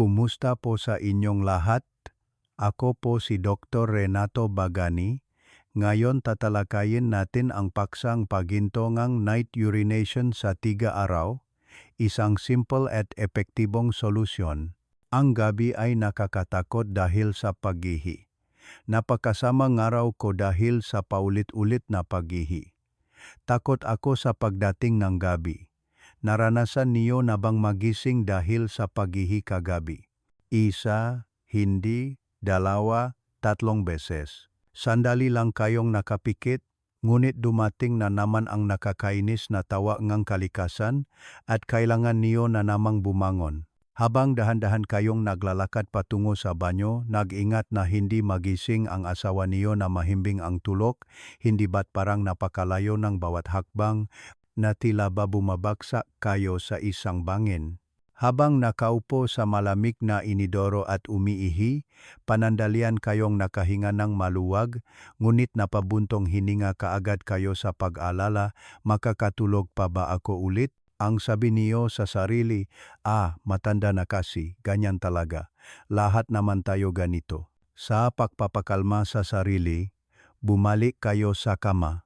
Kumusta po sa inyong lahat? Ako po si Dr. Renato Bagani. Ngayon tatalakayin natin ang paksang pagintongang night urination sa tiga araw, isang simple at epektibong solusyon. Ang gabi ay nakakatakot dahil sa paghihi. Napakasamang araw ko dahil sa paulit-ulit na paghihi. Takot ako sa pagdating ng gabi. Naranasan niyo na bang magising dahil sa paghihi kagabi? Isa, hindi, dalawa, tatlong beses. Sandali lang kayong nakapikit, ngunit dumating na naman ang nakakainis na tawa ngang kalikasan at kailangan niyo na namang bumangon. Habang dahan-dahan kayong naglalakad patungo sa banyo, nag-ingat na hindi magising ang asawa niyo na mahimbing ang tulok, hindi ba't parang napakalayo ng bawat hakbang na tila ba bumabagsak kayo sa isang bangin. Habang nakaupo sa malamig na inidoro at umiihi, panandalian kayong nakahinga ng maluwag, ngunit napabuntong hininga kaagad kayo sa pag-alala, makakatulog pa ba ako ulit? Ang sabi niyo sa sarili, ah, matanda na kasi, ganyan talaga. Lahat naman tayo ganito. Sa pagpapakalma sa sarili, bumalik kayo sa kama.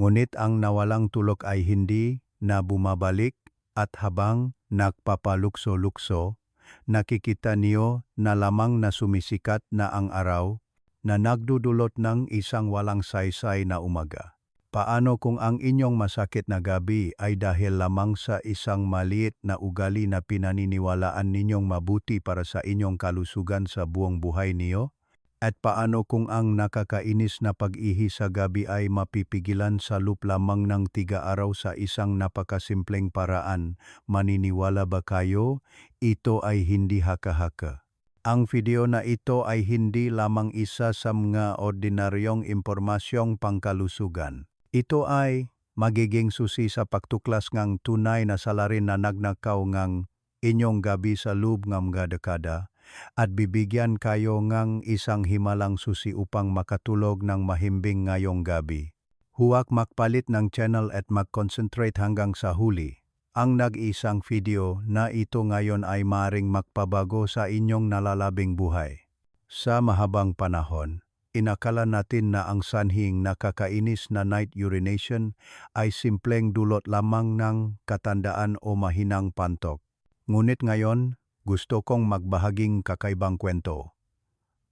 Ngunit ang nawalang tulog ay hindi na bumabalik at habang nagpapalukso-lukso, nakikita niyo na lamang na sumisikat na ang araw na nagdudulot ng isang walang saysay na umaga. Paano kung ang inyong masakit na gabi ay dahil lamang sa isang maliit na ugali na pinaniniwalaan ninyong mabuti para sa inyong kalusugan sa buong buhay niyo? At paano kung ang nakakainis na pag-ihi sa gabi ay mapipigilan sa loop lamang ng tiga araw sa isang napakasimpleng paraan? Maniniwala ba kayo? Ito ay hindi haka-haka. Ang video na ito ay hindi lamang isa sa mga ordinaryong impormasyong pangkalusugan. Ito ay magiging susi sa pagtuklas ngang tunay na salarin na nagnakaw ngang inyong gabi sa loob ng mga dekada at bibigyan kayo ngang isang himalang susi upang makatulog ng mahimbing ngayong gabi. Huwag magpalit ng channel at mag-concentrate hanggang sa huli. Ang nag-isang video na ito ngayon ay maring magpabago sa inyong nalalabing buhay. Sa mahabang panahon, inakala natin na ang sanhing nakakainis na night urination ay simpleng dulot lamang ng katandaan o mahinang pantok. Ngunit ngayon, gusto kong magbahaging kakaibang kwento.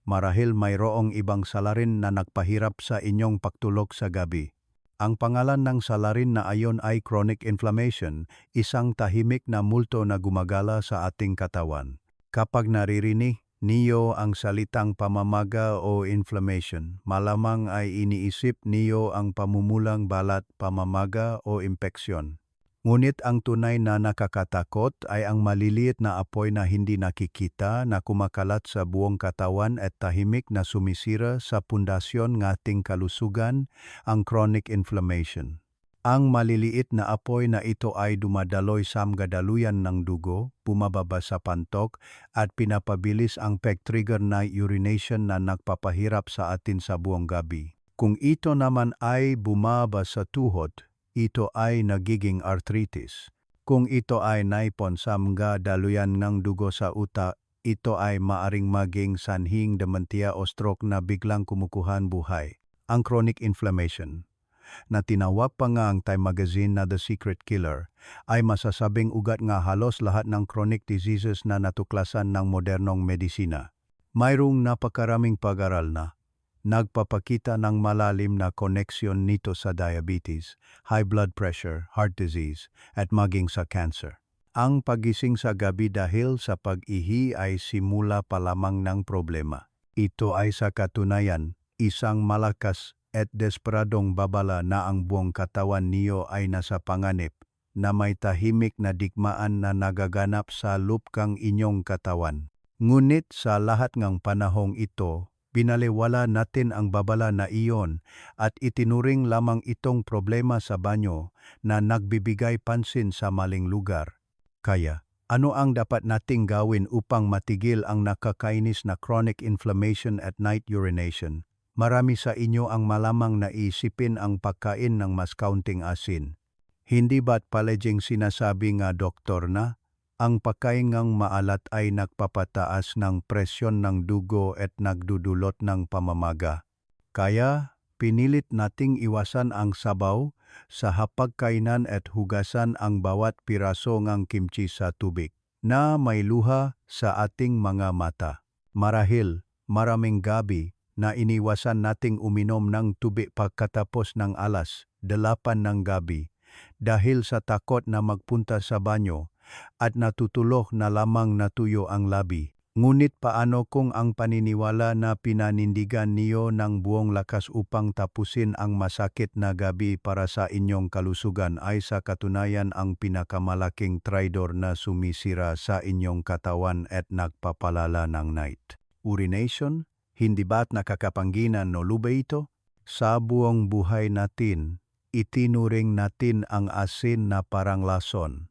Marahil mayroong ibang salarin na nagpahirap sa inyong pagtulog sa gabi. Ang pangalan ng salarin na ayon ay chronic inflammation, isang tahimik na multo na gumagala sa ating katawan. Kapag naririnig niyo ang salitang pamamaga o inflammation, malamang ay iniisip niyo ang pamumulang balat, pamamaga o impeksyon. Ngunit ang tunay na nakakatakot ay ang maliliit na apoy na hindi nakikita na kumakalat sa buong katawan at tahimik na sumisira sa pundasyon ng ating kalusugan, ang chronic inflammation. Ang maliliit na apoy na ito ay dumadaloy sa gadaluyan ng dugo, bumababa sa pantok, at pinapabilis ang peg-trigger na urination na nagpapahirap sa atin sa buong gabi. Kung ito naman ay bumaba sa tuhod, ito ay nagiging arthritis. Kung ito ay naipon sa mga daluyan ng dugo sa utak, ito ay maaring maging sanhing dementia o stroke na biglang kumukuhan buhay. Ang chronic inflammation na tinawag pa nga ang Time Magazine na The Secret Killer, ay masasabing ugat nga halos lahat ng chronic diseases na natuklasan ng modernong medisina. Mayroong napakaraming pag-aral na nagpapakita ng malalim na koneksyon nito sa diabetes, high blood pressure, heart disease, at maging sa cancer. Ang pagising sa gabi dahil sa pag-ihi ay simula pa lamang ng problema. Ito ay sa katunayan, isang malakas at desperadong babala na ang buong katawan niyo ay nasa panganib, na may tahimik na digmaan na nagaganap sa lupkang inyong katawan. Ngunit sa lahat ng panahong ito, binaliwala natin ang babala na iyon at itinuring lamang itong problema sa banyo na nagbibigay pansin sa maling lugar. Kaya, ano ang dapat nating gawin upang matigil ang nakakainis na chronic inflammation at night urination? Marami sa inyo ang malamang naisipin ang pagkain ng mas kaunting asin. Hindi ba't palaging sinasabi nga doktor na, Ang pagkaingang maalat ay nagpapataas ng presyon ng dugo at nagdudulot ng pamamaga. Kaya, pinilit nating iwasan ang sabaw sa hapagkainan at hugasan ang bawat piraso ng kimchi sa tubig na may luha sa ating mga mata. Marahil, maraming gabi na iniwasan nating uminom ng tubig pagkatapos ng alas, dalapan ng gabi, dahil sa takot na magpunta sa banyo at natutulog na lamang natuyo ang labi. Ngunit paano kung ang paniniwala na pinanindigan niyo ng buong lakas upang tapusin ang masakit na gabi para sa inyong kalusugan ay sa katunayan ang pinakamalaking traidor na sumisira sa inyong katawan at nagpapalala ng night? Urination? Hindi ba't nakakapangginan no lube ito? Sa buong buhay natin, itinuring natin ang asin na parang lason.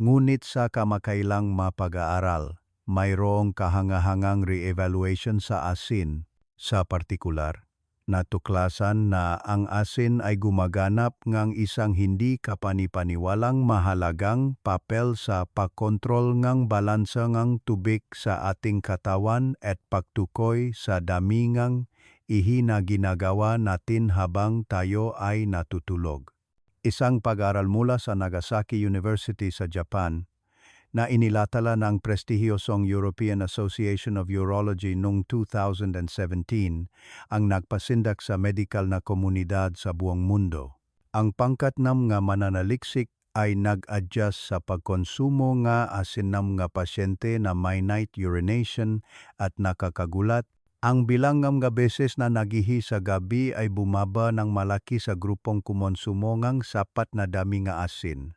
Ngunit sa kamakailang mapag-aaral, mayroong kahangahangang re-evaluation sa asin. Sa partikular, natuklasan na ang asin ay gumaganap ng isang hindi kapanipaniwalang mahalagang papel sa pagkontrol ng balansa ng tubig sa ating katawan at pagtukoy sa dami ng ihi na ginagawa natin habang tayo ay natutulog. Isang pag-aral mula sa Nagasaki University sa Japan na inilatala ng prestihiyosong European Association of Urology noong 2017 ang nagpasindak sa medical na komunidad sa buong mundo. Ang pangkatnam nga mananaliksik ay nag-adjust sa pagkonsumo nga asinam nga pasyente na may night urination at nakakagulat ang bilang ng nga beses na nagihi sa gabi ay bumaba ng malaki sa grupong kumonsumo ngang sapat na dami nga asin.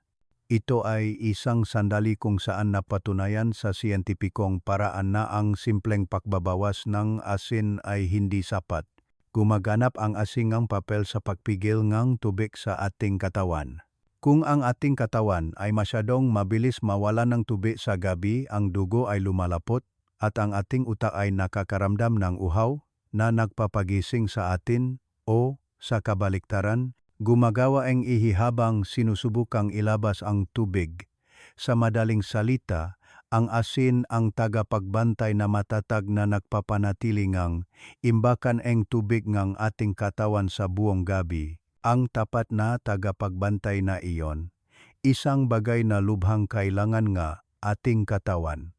Ito ay isang sandali kung saan napatunayan sa siyentipikong paraan na ang simpleng pagbabawas ng asin ay hindi sapat. Gumaganap ang asingang papel sa pagpigil ng tubig sa ating katawan. Kung ang ating katawan ay masyadong mabilis mawala ng tubig sa gabi, ang dugo ay lumalapot at ang ating utak ay nakakaramdam ng uhaw na nagpapagising sa atin o sa kabaliktaran, gumagawa ang ihi habang sinusubukang ilabas ang tubig. Sa madaling salita, ang asin ang tagapagbantay na matatag na nagpapanatili ngang imbakan ang tubig ng ating katawan sa buong gabi. Ang tapat na tagapagbantay na iyon, isang bagay na lubhang kailangan nga ating katawan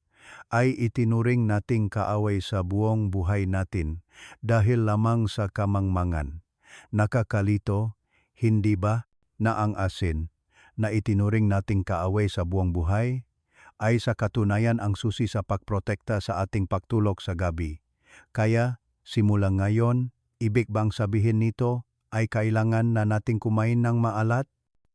ay itinuring nating kaaway sa buong buhay natin dahil lamang sa kamangmangan. Nakakalito, hindi ba, na ang asin na itinuring nating kaaway sa buong buhay ay sa katunayan ang susi sa pagprotekta sa ating pagtulog sa gabi. Kaya, simula ngayon, ibig bang sabihin nito ay kailangan na nating kumain ng maalat?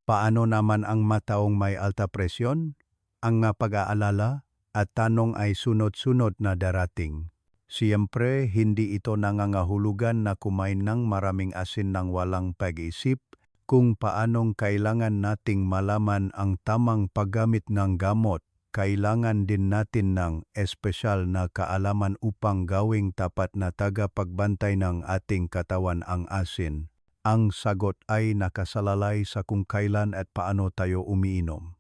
Paano naman ang mataong may alta presyon? Ang pag-aalala at tanong ay sunod-sunod na darating. Siyempre, hindi ito nangangahulugan na kumain ng maraming asin ng walang pag-isip kung paanong kailangan nating malaman ang tamang paggamit ng gamot. Kailangan din natin ng espesyal na kaalaman upang gawing tapat na tagapagbantay ng ating katawan ang asin. Ang sagot ay nakasalalay sa kung kailan at paano tayo umiinom.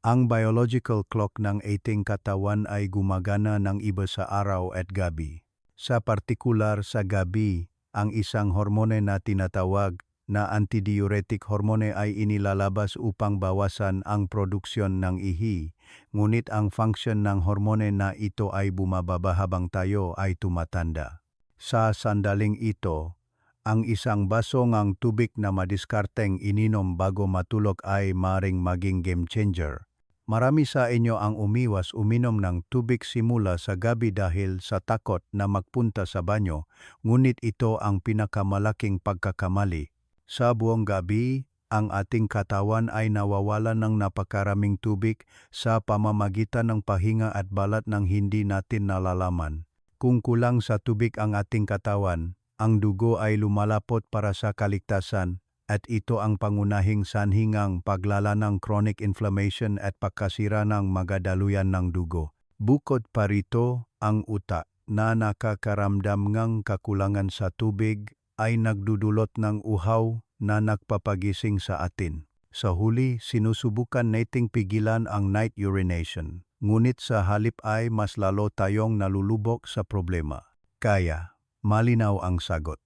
Ang biological clock ng ating katawan ay gumagana ng iba sa araw at gabi. Sa partikular sa gabi, ang isang hormone na tinatawag na antidiuretic hormone ay inilalabas upang bawasan ang produksyon ng ihi, ngunit ang function ng hormone na ito ay bumababa habang tayo ay tumatanda. Sa sandaling ito, ang isang baso ng tubig na madiskarteng ininom bago matulog ay maring maging game changer. Marami sa inyo ang umiwas uminom ng tubig simula sa gabi dahil sa takot na magpunta sa banyo, ngunit ito ang pinakamalaking pagkakamali. Sa buong gabi, ang ating katawan ay nawawalan ng napakaraming tubig sa pamamagitan ng pahinga at balat ng hindi natin nalalaman. Kung kulang sa tubig ang ating katawan, ang dugo ay lumalapot para sa kaligtasan at ito ang pangunahing sanhingang paglala ng chronic inflammation at pagkasira ng magadaluyan ng dugo. Bukod pa rito, ang utak na nakakaramdam ng kakulangan sa tubig ay nagdudulot ng uhaw na nagpapagising sa atin. Sa huli, sinusubukan nating pigilan ang night urination. ngunit sa halip ay mas lalo tayong nalulubok sa problema. Kaya, malinaw ang sagot.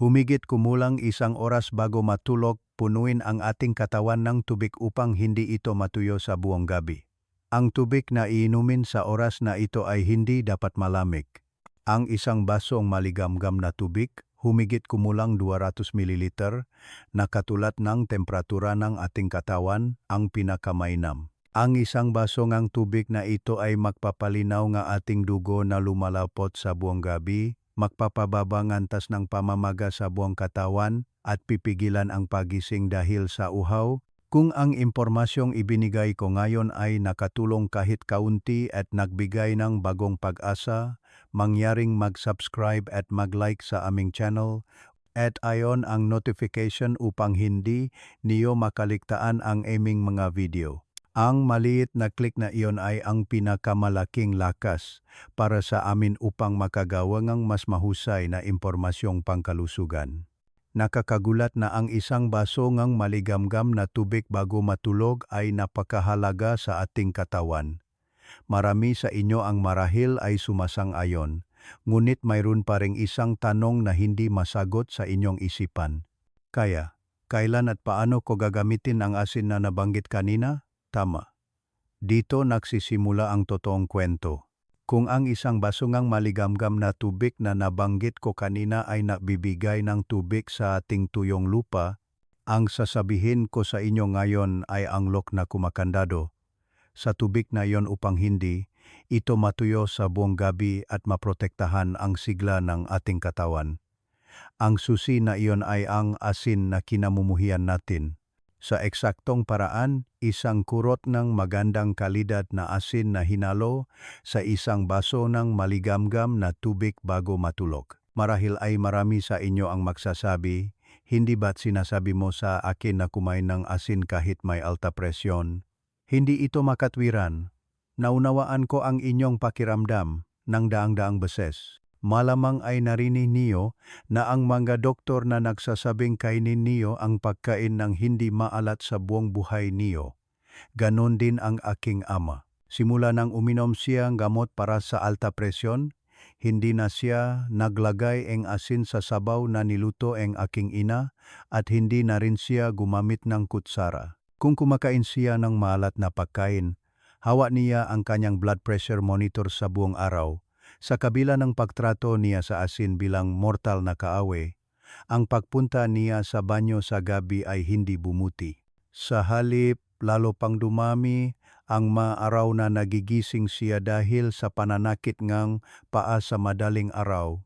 Humigit kumulang isang oras bago matulog, punuin ang ating katawan ng tubig upang hindi ito matuyo sa buong gabi. Ang tubig na iinumin sa oras na ito ay hindi dapat malamig. Ang isang basong maligamgam na tubig, humigit kumulang 200 ml, na katulad ng temperatura ng ating katawan, ang pinakamainam. Ang isang baso ngang tubig na ito ay magpapalinaw nga ating dugo na lumalapot sa buong gabi, magpapababa ngantas ng pamamaga sa buong katawan, at pipigilan ang pagising dahil sa uhaw, kung ang impormasyong ibinigay ko ngayon ay nakatulong kahit kaunti at nagbigay ng bagong pag-asa, mangyaring mag-subscribe at mag-like sa aming channel, at ayon ang notification upang hindi niyo makaligtaan ang aming mga video. Ang maliit na click na iyon ay ang pinakamalaking lakas para sa amin upang makagawa ng mas mahusay na impormasyong pangkalusugan. Nakakagulat na ang isang baso ng maligamgam na tubig bago matulog ay napakahalaga sa ating katawan. Marami sa inyo ang marahil ay sumasang-ayon, ngunit mayroon pa ring isang tanong na hindi masagot sa inyong isipan. Kaya, kailan at paano ko gagamitin ang asin na nabanggit kanina? Tama. Dito nagsisimula ang totoong kwento. Kung ang isang basungang maligamgam na tubig na nabanggit ko kanina ay nabibigay ng tubig sa ating tuyong lupa, ang sasabihin ko sa inyo ngayon ay ang lok na kumakandado. Sa tubig na iyon upang hindi, ito matuyo sa buong gabi at maprotektahan ang sigla ng ating katawan. Ang susi na iyon ay ang asin na kinamumuhian natin. Sa eksaktong paraan, isang kurot ng magandang kalidad na asin na hinalo sa isang baso ng maligamgam na tubig bago matulog. Marahil ay marami sa inyo ang magsasabi, hindi ba't sinasabi mo sa akin na kumain ng asin kahit may alta presyon? Hindi ito makatwiran. Naunawaan ko ang inyong pakiramdam ng daang-daang beses. Malamang ay narinig niyo na ang mga doktor na nagsasabing kainin niyo ang pagkain ng hindi maalat sa buong buhay niyo. Ganon din ang aking ama. Simula nang uminom siya ng gamot para sa alta presyon, hindi na siya naglagay ng asin sa sabaw na niluto ng aking ina at hindi na rin siya gumamit ng kutsara. Kung kumakain siya ng maalat na pagkain, hawa niya ang kanyang blood pressure monitor sa buong araw sa kabila ng pagtrato niya sa asin bilang mortal na kaawe, ang pagpunta niya sa banyo sa gabi ay hindi bumuti. Sa halip, lalo pang dumami ang maaraw na nagigising siya dahil sa pananakit ngang paa sa madaling araw.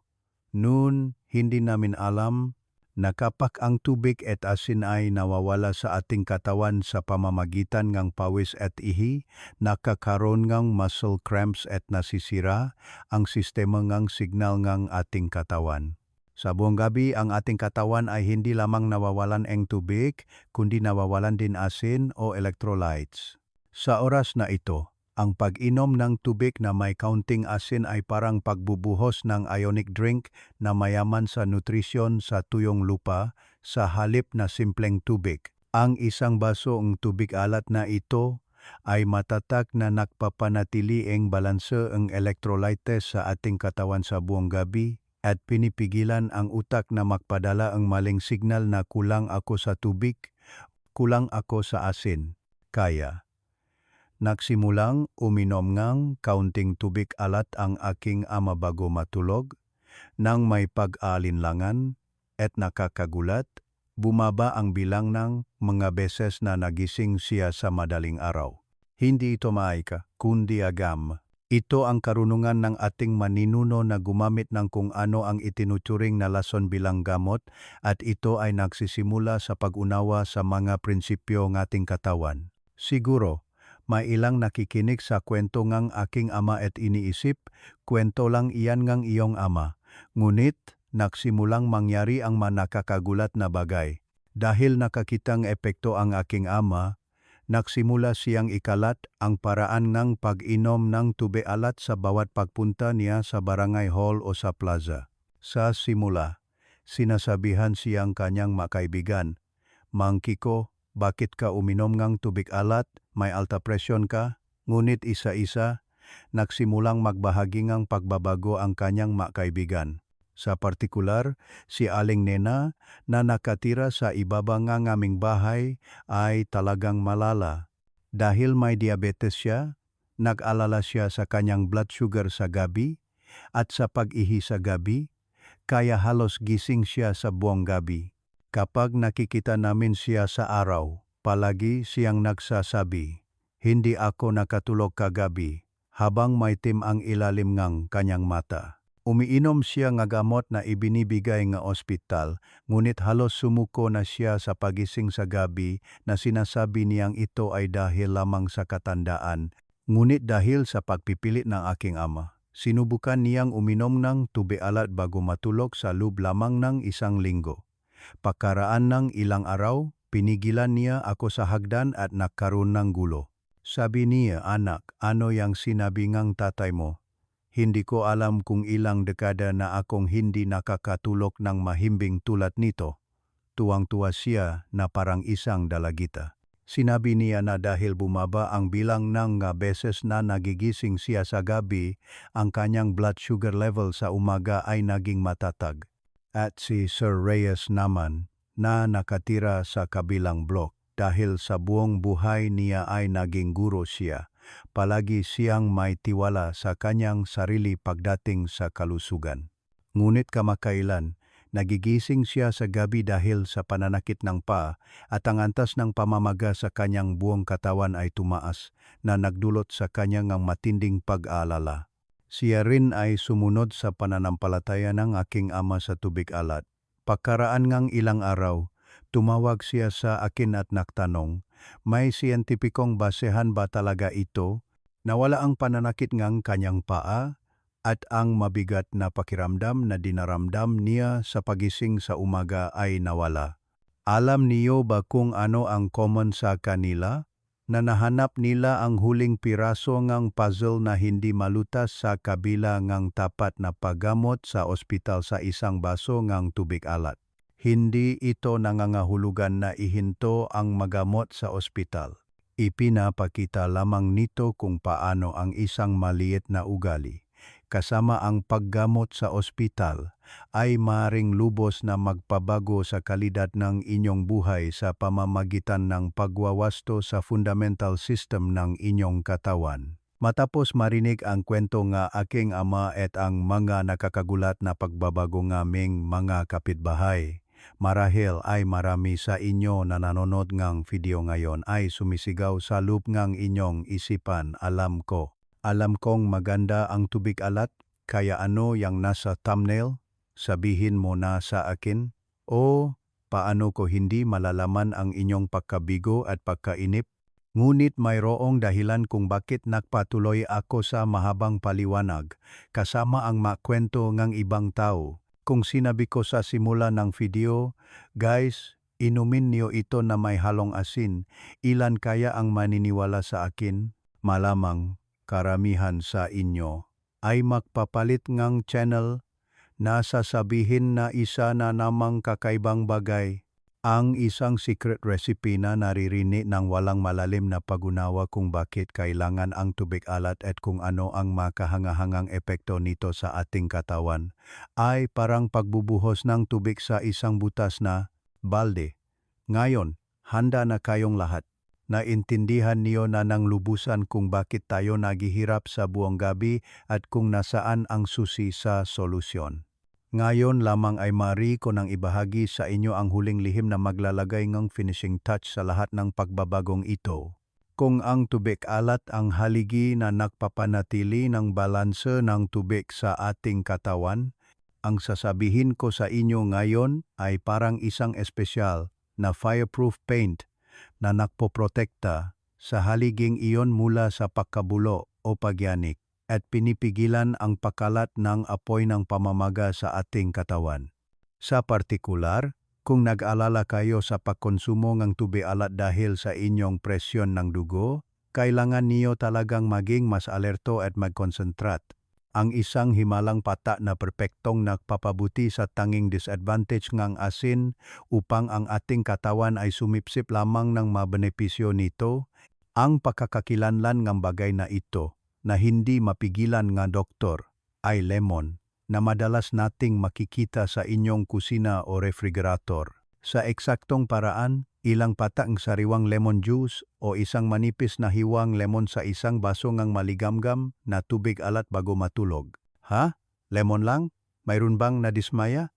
Noon, hindi namin alam na kapag ang tubig at asin ay nawawala sa ating katawan sa pamamagitan ng pawis at ihi, nakakaroon ng muscle cramps at nasisira ang sistema ng signal ng ating katawan. Sa buong gabi, ang ating katawan ay hindi lamang nawawalan ng tubig, kundi nawawalan din asin o electrolytes. Sa oras na ito, ang pag-inom ng tubig na may counting asin ay parang pagbubuhos ng ionic drink na mayaman sa nutrisyon sa tuyong lupa sa halip na simpleng tubig. Ang isang baso ng tubig alat na ito ay matatak na nakpapanatili ang balanse ng electrolytes sa ating katawan sa buong gabi at pinipigilan ang utak na magpadala ang maling signal na kulang ako sa tubig, kulang ako sa asin. Kaya, Nagsimulang uminom ngang kaunting tubig alat ang aking ama bago matulog, nang may pag-alinlangan at nakakagulat, bumaba ang bilang ng mga beses na nagising siya sa madaling araw. Hindi ito maika, kundi agam. Ito ang karunungan ng ating maninuno na gumamit ng kung ano ang itinuturing na lason bilang gamot at ito ay nagsisimula sa pag-unawa sa mga prinsipyo ng ating katawan. Siguro, may ilang nakikinig sa kwento ngang aking ama at iniisip, kwento lang iyan ngang iyong ama. Ngunit, nagsimulang mangyari ang manakakagulat na bagay. Dahil nakakitang epekto ang aking ama, nagsimula siyang ikalat ang paraan ng pag-inom ng tube alat sa bawat pagpunta niya sa barangay hall o sa plaza. Sa simula, sinasabihan siyang kanyang makaibigan, Mangkiko, bakit ka uminom ng tubig alat? May alta presyon ka? ngunit isa-isa, nagsimulang magbahagingang pagbabago ang kanyang makaibigan. Sa partikular, si Aling Nena na nakatira sa ibaba ng aming bahay ay talagang malala. Dahil may diabetes siya, nag-alala siya sa kanyang blood sugar sa gabi at sa pag-ihi sa gabi, kaya halos gising siya sa buong gabi. Kapag nakikita namin siya sa araw, palagi siyang nagsasabi, Hindi ako nakatulog kagabi, habang may tim ang ilalim ng kanyang mata. Umiinom siya nga gamot na ibinibigay nga ospital, ngunit halos sumuko na siya sa pagising sa gabi na sinasabi niyang ito ay dahil lamang sa katandaan, ngunit dahil sa pagpipilit ng aking ama. Sinubukan niyang uminom ng tubig alat bago matulog sa loob lamang ng isang linggo. Pagkaraan ng ilang araw, pinigilan niya ako sa hagdan at nagkaroon ng gulo. Sabi niya, anak, ano yang sinabi ngang tatay mo? Hindi ko alam kung ilang dekada na akong hindi nakakatulog ng mahimbing tulad nito. Tuwang-tuwa siya na parang isang dalagita. Sinabi niya na dahil bumaba ang bilang ng beses na nagigising siya sa gabi, ang kanyang blood sugar level sa umaga ay naging matatag. At si Sir Reyes naman na nakatira sa kabilang blok dahil sa buong buhay niya ay naging guro siya. Palagi siyang may tiwala sa kanyang sarili pagdating sa kalusugan. Ngunit kamakailan, nagigising siya sa gabi dahil sa pananakit ng paa at ang antas ng pamamaga sa kanyang buong katawan ay tumaas na nagdulot sa kanyang ang matinding pag-aalala. Siya rin ay sumunod sa pananampalataya ng aking ama sa tubig alat. Pagkaraan ngang ilang araw, tumawag siya sa akin at nagtanong, may siyentipikong basehan ba talaga ito? Nawala ang pananakit ngang kanyang paa at ang mabigat na pakiramdam na dinaramdam niya sa pagising sa umaga ay nawala. Alam niyo ba kung ano ang common sa kanila? Na nahanap nila ang huling piraso ngang puzzle na hindi malutas sa kabila ngang tapat na paggamot sa ospital sa isang baso ngang tubig alat. Hindi ito nangangahulugan na ihinto ang magamot sa ospital. Ipinapakita lamang nito kung paano ang isang maliit na ugali kasama ang paggamot sa ospital ay maring lubos na magpabago sa kalidad ng inyong buhay sa pamamagitan ng pagwawasto sa fundamental system ng inyong katawan. Matapos marinig ang kwento nga aking ama at ang mga nakakagulat na pagbabago ngaming mga kapitbahay, marahil ay marami sa inyo na nanonood ngang video ngayon ay sumisigaw sa loop ngang inyong isipan alam ko. Alam kong maganda ang tubig alat, kaya ano yang nasa thumbnail? Sabihin mo na sa akin? O paano ko hindi malalaman ang inyong pagkabigo at pagkainip? Ngunit mayroong dahilan kung bakit nagpatuloy ako sa mahabang paliwanag kasama ang makwento ng ibang tao. Kung sinabi ko sa simula ng video, guys, inumin niyo ito na may halong asin, ilan kaya ang maniniwala sa akin? Malamang karamihan sa inyo ay magpapalit ngang channel na sasabihin na isa na namang kakaibang bagay ang isang secret recipe na naririnig ng walang malalim na pagunawa kung bakit kailangan ang tubig alat at kung ano ang makahangahangang epekto nito sa ating katawan ay parang pagbubuhos ng tubig sa isang butas na balde. Ngayon, handa na kayong lahat naintindihan niyo na nang lubusan kung bakit tayo naghihirap sa buong gabi at kung nasaan ang susi sa solusyon. Ngayon lamang ay mari ko nang ibahagi sa inyo ang huling lihim na maglalagay ng finishing touch sa lahat ng pagbabagong ito. Kung ang tubig alat ang haligi na nagpapanatili ng balanse ng tubig sa ating katawan, ang sasabihin ko sa inyo ngayon ay parang isang espesyal na fireproof paint na nakpoprotekta sa haliging iyon mula sa pagkabulo o pagyanik at pinipigilan ang pakalat ng apoy ng pamamaga sa ating katawan. Sa partikular, kung nag-alala kayo sa pagkonsumo ng tubig alat dahil sa inyong presyon ng dugo, kailangan niyo talagang maging mas alerto at magkonsentrat ang isang himalang pata na perpektong nagpapabuti sa tanging disadvantage ngang asin upang ang ating katawan ay sumipsip lamang ng mabenepisyo nito, Ang pakakakilanlan ng bagay na ito na hindi mapigilan nga doktor ay lemon na madalas nating makikita sa inyong kusina o refrigerator. Sa eksaktong paraan, ilang patang sariwang lemon juice o isang manipis na hiwang lemon sa isang baso ngang maligamgam na tubig alat bago matulog. Ha? Lemon lang? Mayroon bang nadismaya?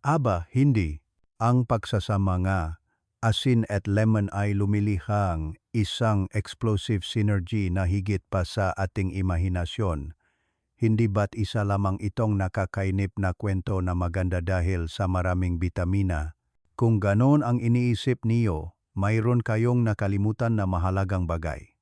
Aba, hindi. Ang pagsasama nga, asin at lemon ay lumilihang isang explosive synergy na higit pa sa ating imahinasyon. Hindi ba't isa lamang itong nakakainip na kwento na maganda dahil sa maraming bitamina? Kung ganon ang iniisip niyo, mayroon kayong nakalimutan na mahalagang bagay.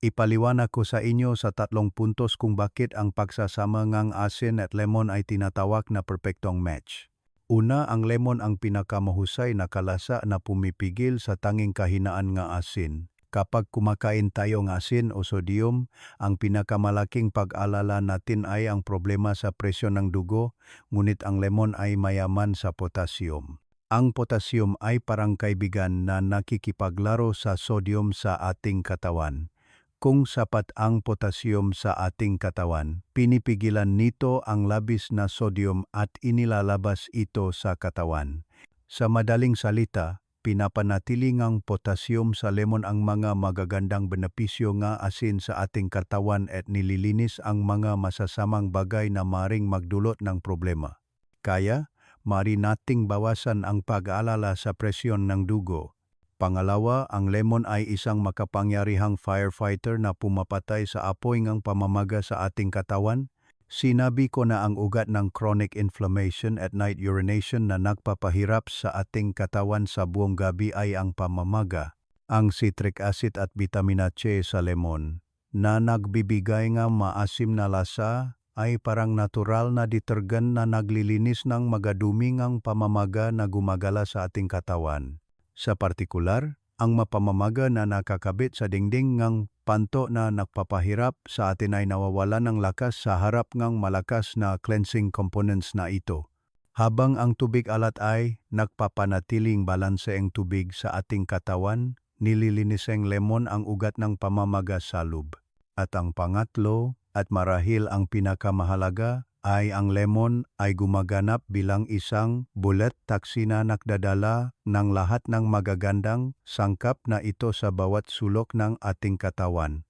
Ipaliwanag ko sa inyo sa tatlong puntos kung bakit ang pagsasama ngang asin at lemon ay tinatawag na perpektong match. Una, ang lemon ang pinakamahusay na kalasa na pumipigil sa tanging kahinaan nga asin. Kapag kumakain tayo ng asin o sodium, ang pinakamalaking pag-alala natin ay ang problema sa presyon ng dugo, ngunit ang lemon ay mayaman sa potassium. Ang potassium ay parang kaibigan na nakikipaglaro sa sodium sa ating katawan. Kung sapat ang potassium sa ating katawan, pinipigilan nito ang labis na sodium at inilalabas ito sa katawan. Sa madaling salita, pinapanatili ngang potassium sa lemon ang mga magagandang benepisyo nga asin sa ating katawan at nililinis ang mga masasamang bagay na maring magdulot ng problema. Kaya, mari nating bawasan ang pag-aalala sa presyon ng dugo. Pangalawa, ang lemon ay isang makapangyarihang firefighter na pumapatay sa apoy ngang pamamaga sa ating katawan. Sinabi ko na ang ugat ng chronic inflammation at night urination na nagpapahirap sa ating katawan sa buong gabi ay ang pamamaga. Ang citric acid at vitamina C sa lemon na nagbibigay nga maasim na lasa ay parang natural na detergent na naglilinis ng magaduming ang pamamaga na gumagala sa ating katawan. Sa partikular, ang mapamamaga na nakakabit sa dingding ngang panto na nagpapahirap sa atin ay nawawala ng lakas sa harap ngang malakas na cleansing components na ito. Habang ang tubig alat ay nagpapanatiling balanse ang tubig sa ating katawan, nililiniseng lemon ang ugat ng pamamaga sa loob. At ang pangatlo, at marahil ang pinakamahalaga, ay ang lemon ay gumaganap bilang isang bullet taxi na nakdadala ng lahat ng magagandang sangkap na ito sa bawat sulok ng ating katawan.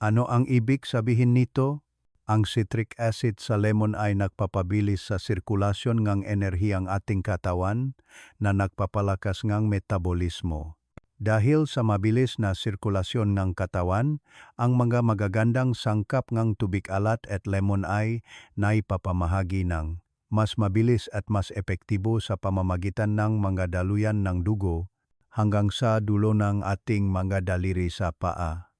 Ano ang ibig sabihin nito? Ang citric acid sa lemon ay nagpapabilis sa sirkulasyon ng enerhiyang ating katawan na nagpapalakas ng metabolismo. Dahil sa mabilis na sirkulasyon ng katawan, ang mga magagandang sangkap ng tubig alat at lemon ay naipapamahagi ng mas mabilis at mas epektibo sa pamamagitan ng mga daluyan ng dugo hanggang sa dulo ng ating mga daliri sa paa.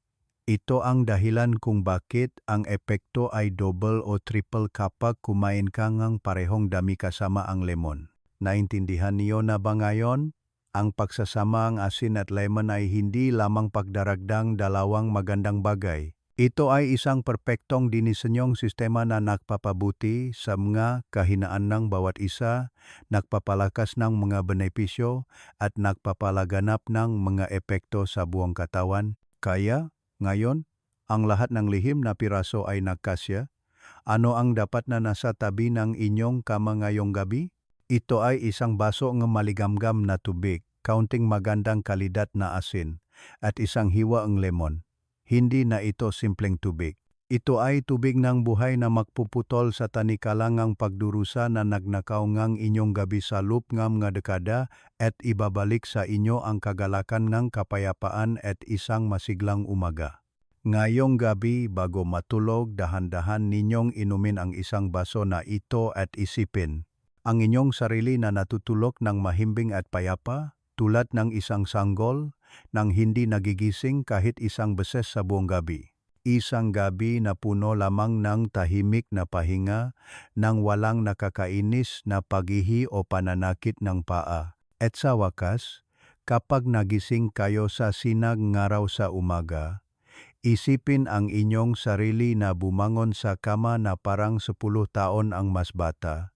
Ito ang dahilan kung bakit ang epekto ay double o triple kapag kumain ka ng parehong dami kasama ang lemon. Naintindihan niyo na ba ngayon? Ang pagsasama ang asin at lemon ay hindi lamang pagdaragdang dalawang magandang bagay. Ito ay isang perpektong dinisenyong sistema na nagpapabuti sa mga kahinaan ng bawat isa, nagpapalakas ng mga benepisyo at nagpapalaganap ng mga epekto sa buong katawan. Kaya, ngayon, ang lahat ng lihim na piraso ay nagkasya. Ano ang dapat na nasa tabi ng inyong kama ngayong gabi? Ito ay isang baso ng maligamgam na tubig, kaunting magandang kalidad na asin, at isang hiwa ang lemon. Hindi na ito simpleng tubig. Ito ay tubig ng buhay na magpuputol sa tanikalangang pagdurusa na nagnakaw ngang inyong gabi sa loop ngam nga dekada at ibabalik sa inyo ang kagalakan ng kapayapaan at isang masiglang umaga. Ngayong gabi bago matulog dahan-dahan ninyong inumin ang isang baso na ito at isipin, ang inyong sarili na natutulok ng mahimbing at payapa, tulad ng isang sanggol, nang hindi nagigising kahit isang beses sa buong gabi. Isang gabi na puno lamang ng tahimik na pahinga, nang walang nakakainis na pagihi o pananakit ng paa. At sa wakas, kapag nagising kayo sa sinag ngaraw sa umaga, isipin ang inyong sarili na bumangon sa kama na parang sepuluh taon ang mas bata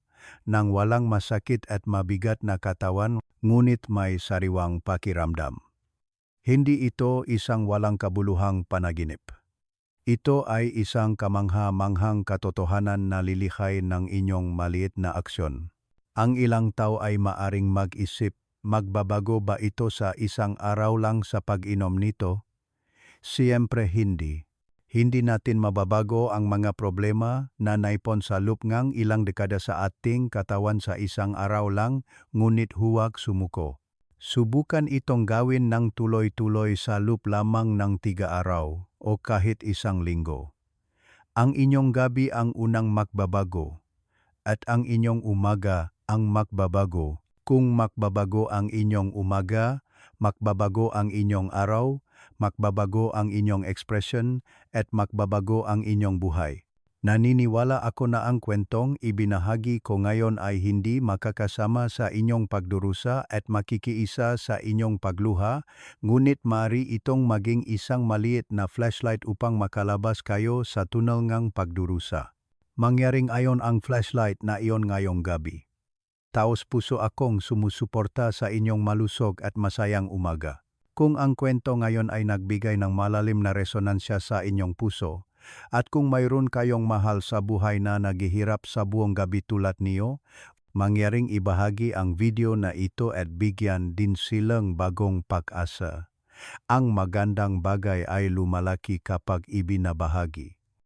nang walang masakit at mabigat na katawan ngunit may sariwang pakiramdam. Hindi ito isang walang kabuluhang panaginip. Ito ay isang kamangha-manghang katotohanan na lilihay ng inyong maliit na aksyon. Ang ilang tao ay maaring mag-isip, magbabago ba ito sa isang araw lang sa pag-inom nito? Siyempre hindi. Hindi natin mababago ang mga problema na naipon sa lupngang ilang dekada sa ating katawan sa isang araw lang, ngunit huwag sumuko. Subukan itong gawin ng tuloy-tuloy sa loop lamang ng tiga araw o kahit isang linggo. Ang inyong gabi ang unang makbabago at ang inyong umaga ang makbabago. Kung makbabago ang inyong umaga, makbabago ang inyong araw, makbabago ang inyong ekspresyon at makbabago ang inyong buhay. Naniniwala ako na ang kwentong ibinahagi ko ngayon ay hindi makakasama sa inyong pagdurusa at makikiisa sa inyong pagluha, ngunit mari itong maging isang maliit na flashlight upang makalabas kayo sa tunnel ngang pagdurusa. Mangyaring ayon ang flashlight na iyon ngayong gabi. Taos puso akong sumusuporta sa inyong malusog at masayang umaga. Kung ang kwento ngayon ay nagbigay ng malalim na resonansya sa inyong puso, at kung mayroon kayong mahal sa buhay na naghihirap sa buong gabi tulad niyo, mangyaring ibahagi ang video na ito at bigyan din silang bagong pag-asa. Ang magandang bagay ay lumalaki kapag ibinabahagi.